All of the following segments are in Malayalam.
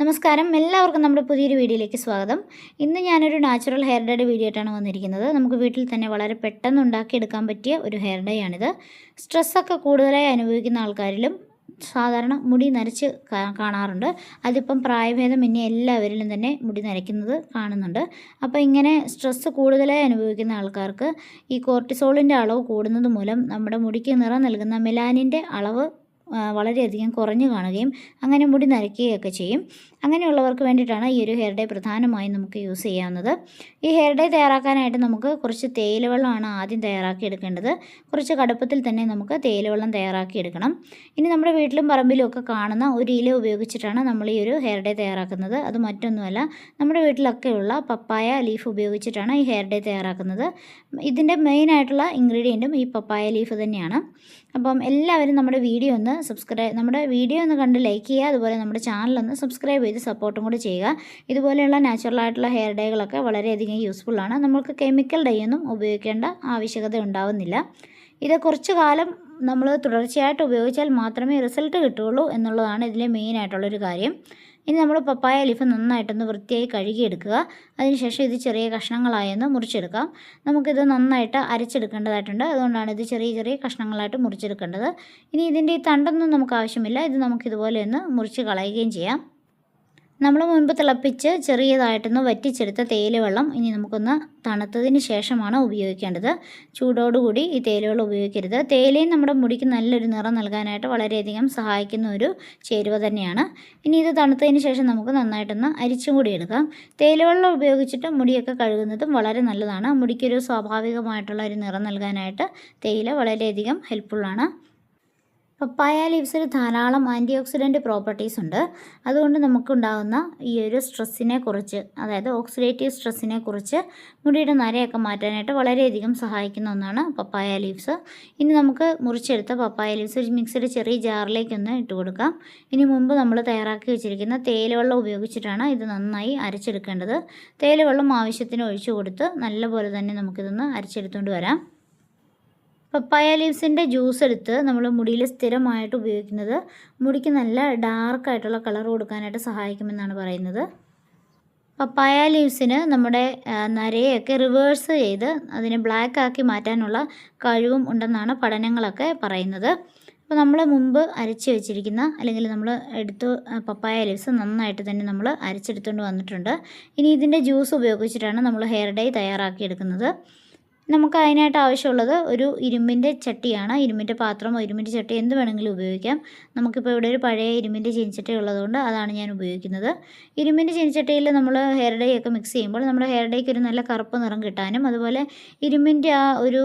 നമസ്കാരം. എല്ലാവർക്കും നമ്മുടെ പുതിയൊരു വീഡിയോയിലേക്ക് സ്വാഗതം. ഇന്ന് ഞാനൊരു നാച്ചുറൽ ഹെയർ ഡേയുടെ വീഡിയോ ആയിട്ടാണ് വന്നിരിക്കുന്നത്. നമുക്ക് വീട്ടിൽ തന്നെ വളരെ പെട്ടെന്ന് ഉണ്ടാക്കിയെടുക്കാൻ പറ്റിയ ഒരു ഹെയർ ഡേ ആണിത്. സ്ട്രെസ്സൊക്കെ കൂടുതലായി അനുഭവിക്കുന്ന ആൾക്കാരിലും സാധാരണ മുടി നരച്ച് കാണാറുണ്ട്. അതിപ്പം പ്രായഭേദം ഇനി എല്ലാവരിലും തന്നെ മുടി നരയ്ക്കുന്നത് കാണുന്നുണ്ട്. അപ്പോൾ ഇങ്ങനെ സ്ട്രെസ്സ് കൂടുതലായി അനുഭവിക്കുന്ന ആൾക്കാർക്ക് ഈ കോർട്ടിസോളിന്റെ അളവ് കൂടുന്നത് മൂലം നമ്മുടെ മുടിക്ക് നിറം നൽകുന്ന മെലാനിന്റെ അളവ് വളരെയധികം കുറഞ്ഞു കാണുകയും അങ്ങനെ മുടി നരയ്ക്കുകയൊക്കെ ചെയ്യും. അങ്ങനെയുള്ളവർക്ക് വേണ്ടിയിട്ടാണ് ഈ ഒരു ഹെയർ ഡേ പ്രധാനമായും നമുക്ക് യൂസ് ചെയ്യാവുന്നത്. ഈ ഹെയർ ഡേ തയ്യാറാക്കാനായിട്ട് നമുക്ക് കുറച്ച് തേയില വെള്ളമാണ് ആദ്യം തയ്യാറാക്കി എടുക്കേണ്ടത്. കുറച്ച് കടുപ്പത്തിൽ തന്നെ നമുക്ക് തേയില വെള്ളം തയ്യാറാക്കി എടുക്കണം. ഇനി നമ്മുടെ വീട്ടിലും പറമ്പിലും ഒക്കെ കാണുന്ന ഒരു ഇല ഉപയോഗിച്ചിട്ടാണ് നമ്മൾ ഈ ഒരു ഹെയർ ഡേ തയ്യാറാക്കുന്നത്. അത് മറ്റൊന്നുമല്ല നമ്മുടെ വീട്ടിലൊക്കെയുള്ള പപ്പായ ലീഫ് ഉപയോഗിച്ചിട്ടാണ് ഈ ഹെയർ ഡേ തയ്യാറാക്കുന്നത്. ഇതിന്റെ മെയിനായിട്ടുള്ള ഇൻഗ്രീഡിയന്റും ഈ പപ്പായ ലീഫ് തന്നെയാണ്. അപ്പം എല്ലാവരും നമ്മുടെ വീഡിയോ ഒന്ന് സബ്സ്ക്രൈബ് നമ്മുടെ വീഡിയോ ഒന്ന് കണ്ട് ലൈക്ക് ചെയ്യുക അതുപോലെ നമ്മുടെ ചാനലൊന്ന് സബ്സ്ക്രൈബ് ചെയ്ത് സപ്പോർട്ടും കൂടി ചെയ്യുക. ഇതുപോലെയുള്ള നാച്ചുറൽ ആയിട്ടുള്ള ഹെയർ ഡേകളൊക്കെ വളരെയധികം യൂസ്ഫുൾ ആണ്. നമുക്ക് കെമിക്കൽ ഡേ ഒന്നും ഉപയോഗിക്കേണ്ട ആവശ്യകത ഉണ്ടാവുന്നില്ല. ഇത് കുറച്ച് കാലം നമ്മൾ തുടർച്ചയായിട്ട് ഉപയോഗിച്ചാൽ മാത്രമേ റിസൾട്ട് കിട്ടുകയുള്ളൂ എന്നുള്ളതാണ് ഇതിലെ മെയിൻ ആയിട്ടുള്ളൊരു കാര്യം. ഇനി നമ്മൾ പപ്പായ ലീഫ് നന്നായിട്ടൊന്ന് വൃത്തിയായി കഴുകിയെടുക്കുക. അതിനുശേഷം ഇത് ചെറിയ കഷ്ണങ്ങളായൊന്ന് മുറിച്ചെടുക്കാം. നമുക്കിത് നന്നായിട്ട് അരച്ചെടുക്കേണ്ടതായിട്ടുണ്ട്. അതുകൊണ്ടാണ് ഇത് ചെറിയ ചെറിയ കഷ്ണങ്ങളായിട്ട് മുറിച്ചെടുക്കേണ്ടത്. ഇനി ഇതിന്റെ ഈ തണ്ടൊന്നും നമുക്ക് ആവശ്യമില്ല. ഇത് നമുക്കിതുപോലെ ഒന്ന് മുറിച്ച് കളയുകയും ചെയ്യാം. നമ്മൾ മുൻപ് തിളപ്പിച്ച് ചെറിയതായിട്ടൊന്ന് വറ്റിച്ചെടുത്ത തേയില വെള്ളം ഇനി നമുക്കൊന്ന് തണുത്തതിന് ശേഷമാണ് ഉപയോഗിക്കേണ്ടത്. ചൂടോടുകൂടി ഈ തേയിലവെള്ളം ഉപയോഗിക്കരുത്. തേയിലയും നമ്മുടെ മുടിക്ക് നല്ലൊരു നിറം നൽകാനായിട്ട് വളരെയധികം സഹായിക്കുന്ന ഒരു ചേരുവ തന്നെയാണ്. ഇനി ഇത് തണുത്തതിന് ശേഷം നമുക്ക് നന്നായിട്ടൊന്ന് അരിച്ചും കൂടി എടുക്കാം. തേയിലവെള്ളം ഉപയോഗിച്ചിട്ട് മുടിയൊക്കെ കഴുകുന്നതും വളരെ നല്ലതാണ്. മുടിക്കൊരു സ്വാഭാവികമായിട്ടുള്ള ഒരു നിറം നൽകാനായിട്ട് തേയില വളരെയധികം ഹെൽപ്ഫുള്ളാണ് പപ്പായ ലീവ്സിൽ ധാരാളം ആന്റി ഓക്സിഡന്റ് പ്രോപ്പർട്ടീസ് ഉണ്ട്. അതുകൊണ്ട് നമുക്കുണ്ടാകുന്ന ഈ ഒരു സ്ട്രെസ്സിനെ കുറിച്ച് അതായത് ഓക്സിഡേറ്റീവ് സ്ട്രെസ്സിനെ കുറിച്ച് മുടിയുടെ നരയൊക്കെ മാറ്റാനായിട്ട് വളരെയധികം സഹായിക്കുന്ന ഒന്നാണ് പപ്പായ ലീവ്സ്. ഇനി നമുക്ക് മുറിച്ചെടുത്ത പപ്പായ ലീവ്സ് ഒരു മിക്സിയുടെ ചെറിയ ജാറിലേക്കൊന്ന് ഇട്ട് കൊടുക്കാം. ഇനി മുമ്പ് നമ്മൾ തയ്യാറാക്കി വെച്ചിരിക്കുന്ന തേയിലവെള്ളം ഉപയോഗിച്ചിട്ടാണ് ഇത് നന്നായി അരച്ചെടുക്കേണ്ടത്. തേയിലവെള്ളം ആവശ്യത്തിന് ഒഴിച്ചു കൊടുത്ത് നല്ലപോലെ തന്നെ നമുക്കിതൊന്ന് അരച്ചെടുത്തുകൊണ്ട് വരാം. പപ്പായ ലീവ്സിന്റെ ജ്യൂസ് എടുത്ത് നമ്മൾ മുടിയിൽ സ്ഥിരമായിട്ട് ഉപയോഗിക്കുന്നത്. മുടിക്ക് നല്ല ഡാർക്കായിട്ടുള്ള കളർ കൊടുക്കാനായിട്ട് സഹായിക്കുമെന്നാണ് പറയുന്നത്. പപ്പായ ലീവ്സിന് നമ്മുടെ നരയൊക്കെ റിവേഴ്സ് ചെയ്ത് അതിനെ ബ്ലാക്ക് ആക്കി മാറ്റാനുള്ള കഴിവും ഉണ്ടെന്നാണ് പഠനങ്ങളൊക്കെ പറയുന്നത്. അപ്പോൾ നമ്മൾ മുമ്പ് അരച്ച് വെച്ചിരിക്കുന്ന അല്ലെങ്കിൽ നമ്മൾ എടുത്ത് പപ്പായ ലീവ്സ് നന്നായിട്ട് തന്നെ നമ്മൾ അരച്ചെടുത്തുകൊണ്ട് വന്നിട്ടുണ്ട്. ഇനി ഇതിന്റെ ജ്യൂസ് ഉപയോഗിച്ചിട്ടാണ് നമ്മൾ ഹെയർ ഡൈ തയ്യാറാക്കിയെടുക്കുന്നത്. നമുക്ക് അതിനായിട്ട് ആവശ്യമുള്ളത് ഒരു ഇരുമ്പിന്റെ ചട്ടിയാണ്. ഇരുമ്പിന്റെ പാത്രമോ ഇരുമ്പിന്റെ ചട്ടി എന്ത് വേണമെങ്കിലും ഉപയോഗിക്കാം. നമുക്കിപ്പോൾ ഇവിടെ ഒരു പഴയ ഇരുമ്പിന്റെ ചീനിച്ചട്ടി ഉള്ളതുകൊണ്ട് അതാണ് ഞാൻ ഉപയോഗിക്കുന്നത്. ഇരുമ്പിന്റെ ചീനിച്ചട്ടിയിൽ നമ്മൾ ഹെയർ ഡൈ ഒക്കെ മിക്സ് ചെയ്യുമ്പോൾ നമ്മുടെ ഹെയർ ഡൈക്ക് ഒരു നല്ല കറുപ്പ് നിറം കിട്ടാനും അതുപോലെ ഇരുമ്പിന്റെ ആ ഒരു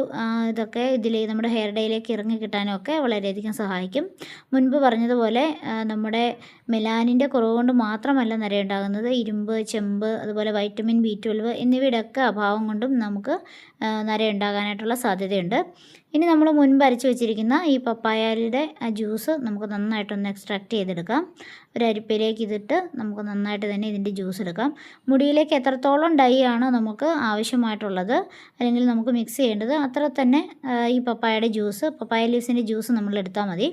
ഇതൊക്കെ ഇതിൽ നമ്മുടെ ഹെയർ ഡൈയിലേക്ക് ഇറങ്ങി കിട്ടാനും ഒക്കെ വളരെയധികം സഹായിക്കും. മുൻപ് പറഞ്ഞതുപോലെ നമ്മുടെ മെലാനിന്റെ കുറവ് കൊണ്ട് മാത്രമല്ല നിരയുണ്ടാകുന്നത്. ഇരുമ്പ് ചെമ്പ് അതുപോലെ വൈറ്റമിൻ ബി ട്വൽവ് എന്നിവയുടെ ഒക്കെ അഭാവം കൊണ്ടും നമുക്ക് നര ഉണ്ടാകാനായിട്ടുള്ള സാധ്യതയുണ്ട്. ഇനി നമ്മൾ മുൻപ് അരച്ച് വെച്ചിരിക്കുന്ന ഈ പപ്പായയുടെ ആ ജ്യൂസ് നമുക്ക് നന്നായിട്ടൊന്ന് എക്സ്ട്രാക്ട് ചെയ്തെടുക്കാം. ഒരു അരിപ്പയിലേക്ക് ഇതിട്ട് നമുക്ക് നന്നായിട്ട് തന്നെ ഇതിന്റെ ജ്യൂസ് എടുക്കാം. മുടിയിലേക്ക് എത്രത്തോളം ഡൈ ആണ് നമുക്ക് ആവശ്യമായിട്ടുള്ളത് അല്ലെങ്കിൽ നമുക്ക് മിക്സ് ചെയ്യേണ്ടത് അത്ര തന്നെ ഈ പപ്പായയുടെ ജ്യൂസ് പപ്പായ ലീവ്സിന്റെ ജ്യൂസ് നമ്മൾ എടുത്താൽ മതി.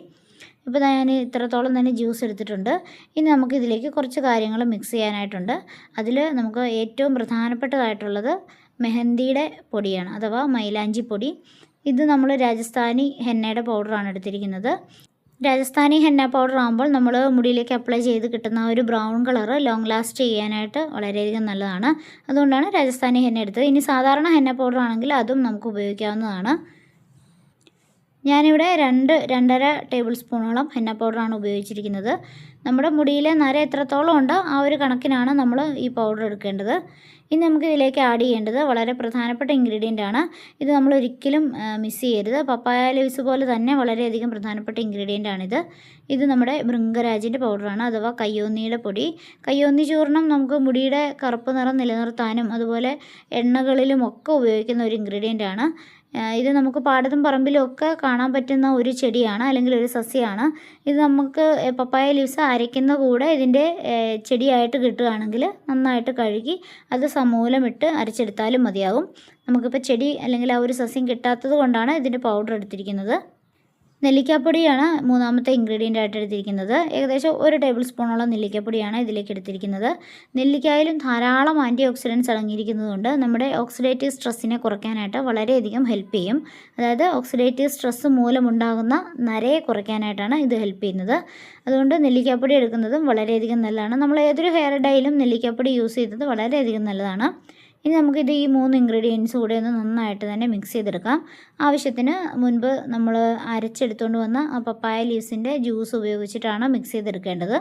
ഇപ്പോൾ ഞാൻ ഇത്രത്തോളം തന്നെ ജ്യൂസ് എടുത്തിട്ടുണ്ട്. ഇനി നമുക്ക് ഇതിലേക്ക് കുറച്ച് കാര്യങ്ങൾ മിക്സ് ചെയ്യാനായിട്ടുണ്ട്. അതിൽ നമുക്ക് ഏറ്റവും പ്രധാനപ്പെട്ടതായിട്ടുള്ളത് മെഹന്തിയുടെ പൊടിയാണ് അഥവാ മൈലാഞ്ചി പൊടി. ഇത് നമ്മൾ രാജസ്ഥാനി ഹെന്നയുടെ പൗഡറാണ് എടുത്തിരിക്കുന്നത്. രാജസ്ഥാനി ഹെന്ന പൗഡർ ആകുമ്പോൾ നമ്മൾ മുടിയിലേക്ക് അപ്ലൈ ചെയ്ത് കിട്ടുന്ന ഒരു ബ്രൗൺ കളറ് ലോങ് ലാസ്റ്റ് ചെയ്യാനായിട്ട് വളരെയധികം നല്ലതാണ്. അതുകൊണ്ടാണ് രാജസ്ഥാനി ഹെന്ന എടുത്തത്. ഇനി സാധാരണ ഹെന്ന പൗഡർ ആണെങ്കിൽ അതും നമുക്ക് ഉപയോഗിക്കാവുന്നതാണ്. ഞാനിവിടെ രണ്ട് രണ്ടര ടേബിൾ സ്പൂണോളം ഹെന്ന പൗഡറാണ് ഉപയോഗിച്ചിരിക്കുന്നത്. നമ്മുടെ മുടിയിലെ നര എത്രത്തോളം ഉണ്ടോ ആ ഒരു കണക്കിനാണ് നമ്മൾ ഈ പൗഡർ എടുക്കേണ്ടത്. ഇനി നമുക്ക് ഇതിലേക്ക് ആഡ് ചെയ്യേണ്ടത് വളരെ പ്രധാനപ്പെട്ട ഇൻഗ്രീഡിയന്റ് ആണ്. ഇത് നമ്മൾ ഒരിക്കലും മിസ് ചെയ്യരുത്. പപ്പായ ലീവ്സ് പോലെ തന്നെ വളരെയധികം പ്രധാനപ്പെട്ട ഇൻഗ്രീഡിയന്റ് ആണിത്. ഇത് നമ്മുടെ ഭൃംഗരാജിന്റെ പൗഡറാണ് അഥവാ കയ്യോന്നിയുടെ പൊടി. കയ്യോന്നി ചൂർണം നമുക്ക് മുടിയുടെ കറുപ്പ് നിറം നിലനിർത്താനും അതുപോലെ എണ്ണകളിലും ഒക്കെ ഉപയോഗിക്കുന്ന ഒരു ഇൻഗ്രീഡിയന്റ് ആണ്. ഇത് നമുക്ക് പാടത്തും പറമ്പിലും ഒക്കെ കാണാൻ പറ്റുന്ന ഒരു ചെടിയാണ് അല്ലെങ്കിൽ ഒരു സസ്യമാണ് ഇത് നമുക്ക് പപ്പായ ലീവ്സ് അരയ്ക്കുന്ന കൂടെ ഇതിന്റെ ചെടിയായിട്ട് കിട്ടുകയാണെങ്കിൽ നന്നായിട്ട് കഴുകി അത് സമൂലമിട്ട് അരച്ചെടുത്താലും മതിയാകും. നമുക്കിപ്പോൾ ചെടി അല്ലെങ്കിൽ ആ ഒരു സസ്യം കിട്ടാത്തത് കൊണ്ടാണ് ഇതിന്റെ പൗഡർ എടുത്തിരിക്കുന്നത്. നെല്ലിക്കാപ്പൊടിയാണ് മൂന്നാമത്തെ ഇൻഗ്രീഡിയന്റ് ആയിട്ട് എടുത്തിരിക്കുന്നത്. ഏകദേശം ഒരു ടേബിൾ സ്പൂണോളം നെല്ലിക്കപ്പൊടിയാണ് ഇതിലേക്ക് എടുത്തിരിക്കുന്നത്. നെല്ലിക്കായാലും ധാരാളം ആന്റി ഓക്സിഡൻസ് അടങ്ങിയിരിക്കുന്നതുകൊണ്ട് നമ്മുടെ ഓക്സിഡേറ്റീവ് സ്ട്രെസ്സിനെ കുറയ്ക്കാനായിട്ട് വളരെയധികം ഹെൽപ്പ് ചെയ്യും. അതായത് ഓക്സിഡേറ്റീവ് സ്ട്രെസ്സ് മൂലമുണ്ടാകുന്ന നരയെ കുറയ്ക്കാനായിട്ടാണ് ഇത് ഹെൽപ്പ് ചെയ്യുന്നത്. അതുകൊണ്ട് നെല്ലിക്കാപ്പൊടി എടുക്കുന്നതും വളരെയധികം നല്ലതാണ്. നമ്മൾ ഏതൊരു ഹെയർ ഡൈയിലും നെല്ലിക്കാപ്പൊടി യൂസ് ചെയ്യുന്നത് വളരെയധികം നല്ലതാണ്. ഇനി നമുക്കിത് ഈ മൂന്ന് ഇൻഗ്രീഡിയൻസ് കൂടെ ഒന്ന് നന്നായിട്ട് തന്നെ മിക്സ് ചെയ്തെടുക്കാം. ആവശ്യത്തിന് മുൻപ് നമ്മൾ അരച്ചെടുത്തുകൊണ്ട് വന്ന പപ്പായ ലീവ്സിന്റെ ജ്യൂസ് ഉപയോഗിച്ചിട്ടാണ് മിക്സ് ചെയ്തെടുക്കേണ്ടത്.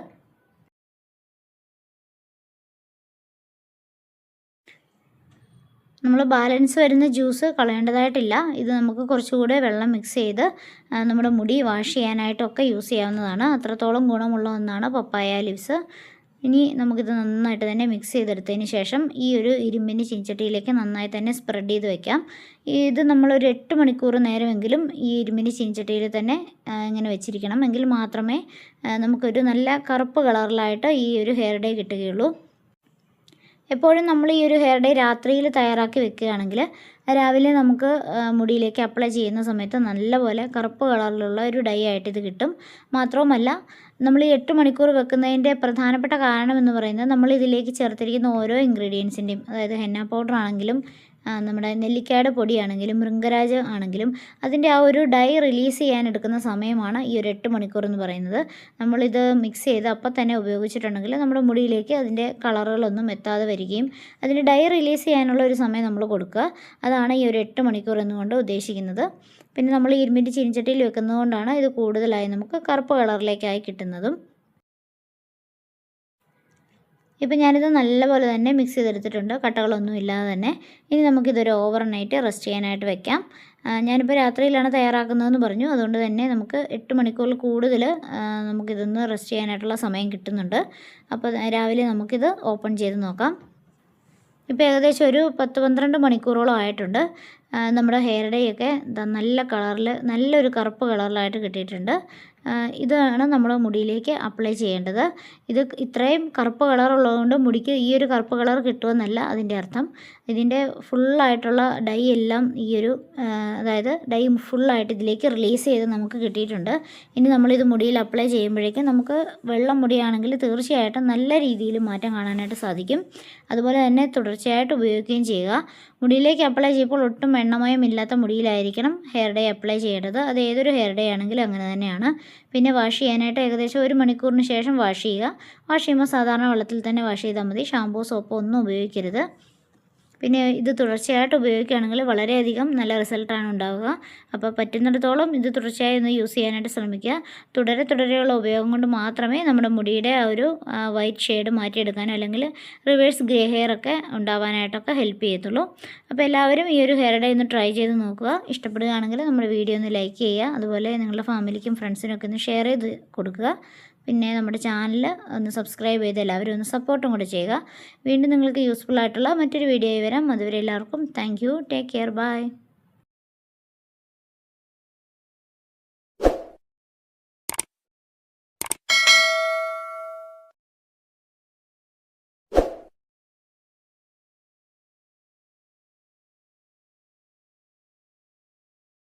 നമ്മൾ ബാലൻസ് വരുന്ന ജ്യൂസ് കളയേണ്ടതായിട്ടില്ല. ഇത് നമുക്ക് കുറച്ചുകൂടെ വെള്ളം മിക്സ് ചെയ്ത് നമ്മുടെ മുടി വാഷ് ചെയ്യാനായിട്ടൊക്കെ യൂസ് ചെയ്യാവുന്നതാണ്. അത്രത്തോളം ഗുണമുള്ള ഒന്നാണ് പപ്പായ ലീവ്സ് ഇനി നമുക്കിത് നന്നായിട്ട് തന്നെ മിക്സ് ചെയ്തെടുത്തതിന് ശേഷം ഈ ഒരു ഇരുമ്പിന്റെ ചീഞ്ചട്ടിയിലേക്ക് നന്നായി തന്നെ സ്പ്രെഡ് ചെയ്ത് വെക്കാം. ഇത് നമ്മളൊരു എട്ട് മണിക്കൂർ നേരമെങ്കിലും ഈ ഇരുമ്പിന്റെ ചീഞ്ചട്ടിയിൽ തന്നെ ഇങ്ങനെ വെച്ചിരിക്കണം. എങ്കിൽ മാത്രമേ നമുക്കൊരു നല്ല കറുപ്പ് കളറിലായിട്ട് ഈ ഒരു ഹെയർ ഡേ കിട്ടുകയുള്ളൂ. എപ്പോഴും നമ്മൾ ഈ ഒരു ഹെയർ ഡേ രാത്രിയിൽ തയ്യാറാക്കി വെക്കുകയാണെങ്കിൽ രാവിലെ നമുക്ക് മുടിയിലേക്ക് അപ്ലൈ ചെയ്യുന്ന സമയത്ത് നല്ലപോലെ കറുപ്പ് കളറിലുള്ള ഒരു ഡൈ ആയിട്ട് ഇത് കിട്ടും. മാത്രവുമല്ല നമ്മൾ ഈ എട്ട് മണിക്കൂർ വെക്കുന്നതിന്റെ പ്രധാനപ്പെട്ട കാരണം എന്ന് പറയുന്നത് നമ്മൾ ഇതിലേക്ക് ചേർത്തിരിക്കുന്ന ഓരോ ഇൻഗ്രീഡിയൻസിന്റെയും അതായത് ഹെന്ന പൗഡർ ആണെങ്കിലും നമ്മുടെ നെല്ലിക്കയുടെ പൊടിയാണെങ്കിലും മൃംഗരാജ് ആണെങ്കിലും അതിന്റെ ആ ഒരു ഡൈ റിലീസ് ചെയ്യാൻ എടുക്കുന്ന സമയമാണ് ഈ ഒരു എട്ട് മണിക്കൂർ എന്ന് പറയുന്നത്. നമ്മളിത് മിക്സ് ചെയ്ത് അപ്പം തന്നെ ഉപയോഗിച്ചിട്ടുണ്ടെങ്കിൽ നമ്മുടെ മുടിയിലേക്ക് അതിന്റെ കളറുകളൊന്നും എത്താതെ വരികയും അതിന് ഡൈ റിലീസ് ചെയ്യാനുള്ള ഒരു സമയം നമ്മൾ കൊടുക്കുക. അതാണ് ഈ ഒരു എട്ട് മണിക്കൂർ എന്നുകൊണ്ട് ഉദ്ദേശിക്കുന്നത്. പിന്നെ നമ്മൾ ഇരുമ്പിന്റെ ചീനിച്ചട്ടിയിൽ വെക്കുന്നതുകൊണ്ടാണ് ഇത് കൂടുതലായി നമുക്ക് കറുപ്പ് കളറിലേക്കായി കിട്ടുന്നതും ഇപ്പം ഞാനിത് നല്ലപോലെ തന്നെ മിക്സ് ചെയ്തെടുത്തിട്ടുണ്ട്. കട്ടകളൊന്നും ഇല്ലാതെ തന്നെ. ഇനി നമുക്കിതൊരു ഓവർ നൈറ്റ് റെസ്റ്റ് ചെയ്യാനായിട്ട് വെക്കാം. ഞാനിപ്പോൾ രാത്രിയിലാണ് തയ്യാറാക്കുന്നതെന്ന് പറഞ്ഞു. അതുകൊണ്ട് തന്നെ നമുക്ക് എട്ട് മണിക്കൂറിൽ കൂടുതൽ നമുക്കിതൊന്ന് റെസ്റ്റ് ചെയ്യാനായിട്ടുള്ള സമയം കിട്ടുന്നുണ്ട്. അപ്പോൾ രാവിലെ നമുക്കിത് ഓപ്പൺ ചെയ്ത് നോക്കാം. ഇപ്പോൾ ഏകദേശം ഒരു പത്ത് പന്ത്രണ്ട് മണിക്കൂറോളം ആയിട്ടുണ്ട്. നമ്മുടെ ഹെയർ ഡേ ഒക്കെ നല്ല കളറിൽ നല്ലൊരു കറുപ്പ് കളറിലായിട്ട് കിട്ടിയിട്ടുണ്ട്. ഇതാണ് നമ്മൾ മുടിയിലേക്ക് അപ്ലൈ ചെയ്യേണ്ടത്. ഇത് ഇത്രയും കറുപ്പ് കളറുള്ളതുകൊണ്ട് മുടിക്ക് ഈ ഒരു കറുപ്പ് കളർ കിട്ടുമെന്നല്ല അതിന്റെ അർത്ഥം. ഇതിന്റെ ഫുള്ളായിട്ടുള്ള ഡൈ എല്ലാം ഈ ഒരു അതായത് ഡൈ ഫുള്ളായിട്ട് ഇതിലേക്ക് റിലീസ് ചെയ്ത് നമുക്ക് കിട്ടിയിട്ടുണ്ട്. ഇനി നമ്മളിത് മുടിയിൽ അപ്ലൈ ചെയ്യുമ്പോഴേക്കും നമുക്ക് വെള്ളം മുടിയാണെങ്കിൽ തീർച്ചയായിട്ടും നല്ല രീതിയിൽ മാറ്റം കാണാനായിട്ട് സാധിക്കും. അതുപോലെ തന്നെ തുടർച്ചയായിട്ട് ഉപയോഗിക്കുകയും ചെയ്യുക. മുടിയിലേക്ക് അപ്ലൈ ചെയ്യുമ്പോൾ ഒട്ടും എണ്ണമയം ഇല്ലാത്ത മുടിയിലായിരിക്കണം ഹെയർ ഡേ അപ്ലൈ ചെയ്യേണ്ടത്. അത് ഏതൊരു ഹെയർ ഡേ ആണെങ്കിലും അങ്ങനെ തന്നെയാണ്. പിന്നെ വാഷ് ചെയ്യാനായിട്ട് ഏകദേശം ഒരു മണിക്കൂറിന് ശേഷം വാഷ് ചെയ്യുക. വാഷ് ചെയ്യുമ്പോൾ സാധാരണ വെള്ളത്തിൽ തന്നെ വാഷ് ചെയ്താൽ മതി. ഷാമ്പൂ സോപ്പോ ഒന്നും ഉപയോഗിക്കരുത്. പിന്നെ ഇത് തുടർച്ചയായിട്ട് ഉപയോഗിക്കുകയാണെങ്കിൽ വളരെയധികം നല്ല റിസൾട്ടാണ് ഉണ്ടാവുക. അപ്പോൾ പറ്റുന്നിടത്തോളം ഇത് തുടർച്ചയായി ഒന്ന് യൂസ് ചെയ്യാനായിട്ട് ശ്രമിക്കുക. തുടരെ തുടരെയുള്ള ഉപയോഗം കൊണ്ട് മാത്രമേ നമ്മുടെ മുടിയുടെ ആ ഒരു വൈറ്റ് ഷെയ്ഡ് മാറ്റിയെടുക്കാനോ അല്ലെങ്കിൽ റിവേഴ്സ് ഗ്രേ ഹെയർ ഒക്കെ ഉണ്ടാവാനായിട്ടൊക്കെ ഹെൽപ്പ് ചെയ്യത്തുള്ളൂ. അപ്പോൾ എല്ലാവരും ഈ ഒരു ഹെയർ ഡേ ഒന്ന് ട്രൈ ചെയ്ത് നോക്കുക. ഇഷ്ടപ്പെടുകയാണെങ്കിൽ നമ്മുടെ വീഡിയോ ഒന്ന് ലൈക്ക് ചെയ്യുക. അതുപോലെ നിങ്ങളുടെ ഫാമിലിക്കും ഫ്രണ്ട്സിനും ഒക്കെ ഒന്ന് ഷെയർ ചെയ്ത് കൊടുക്കുക. പിന്നെ നമ്മുടെ ചാനൽ ഒന്ന് സബ്സ്ക്രൈബ് ചെയ്ത് എല്ലാവരും ഒന്ന് സപ്പോർട്ടും കൂടെ ചെയ്യുക. വീണ്ടും നിങ്ങൾക്ക് യൂസ്ഫുൾ ആയിട്ടുള്ള മറ്റൊരു വീഡിയോ വരാം. അതുവരെ എല്ലാവർക്കും താങ്ക് ടേക്ക് കെയർ ബൈ